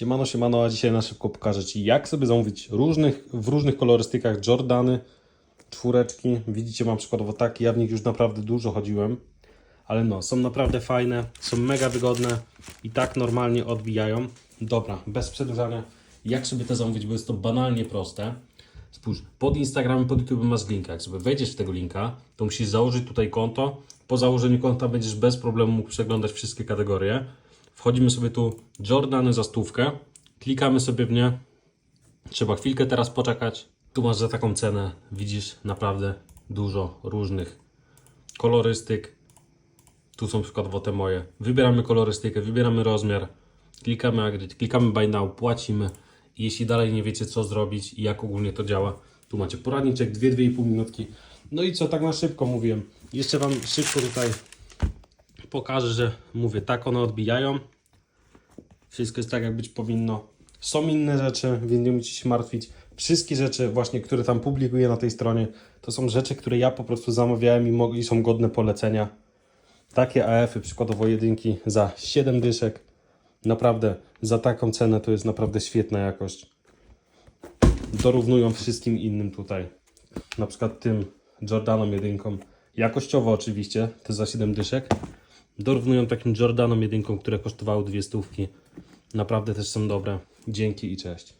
Siemano, siemano, a dzisiaj na szybko pokażę Ci, jak sobie zamówić różnych, w różnych kolorystykach Jordany, czwóreczki. Widzicie, mam przykładowo takie, ja w nich już naprawdę dużo chodziłem, ale no, są naprawdę fajne, są mega wygodne i tak normalnie odbijają. Dobra, bez przedłużania, jak sobie to zamówić, bo jest to banalnie proste. Spójrz, pod Instagramem, pod YouTube masz linka. Jak sobie wejdziesz w tego linka, to musisz założyć tutaj konto. Po założeniu konta będziesz bez problemu mógł przeglądać wszystkie kategorie. Wchodzimy sobie tu Jordany za stówkę, klikamy sobie w nie. Trzeba chwilkę teraz poczekać. Tu masz za taką cenę, widzisz naprawdę dużo różnych kolorystyk. Tu są przykładowo te moje. Wybieramy kolorystykę, wybieramy rozmiar, klikamy Agrit, klikamy Buy Now, płacimy. I jeśli dalej nie wiecie co zrobić i jak ogólnie to działa, tu macie poradniczek, 2-2,5 minutki. No i co, tak na szybko mówiłem. Jeszcze Wam szybko tutaj pokażę, że mówię, tak one odbijają. Wszystko jest tak, jak być powinno. Są inne rzeczy, więc nie musicie się martwić. Wszystkie rzeczy, właśnie, które tam publikuję na tej stronie, to są rzeczy, które ja po prostu zamawiałem i, i są godne polecenia. Takie AF-y, przykładowo jedynki za 7 dyszek. Naprawdę, za taką cenę to jest naprawdę świetna jakość. Dorównują wszystkim innym tutaj. Na przykład tym Jordanom jedynkom. Jakościowo oczywiście, to za 7 dyszek. Dorównują takim Jordanom jedynkom, które kosztowały dwie stówki. Naprawdę też są dobre. Dzięki i cześć.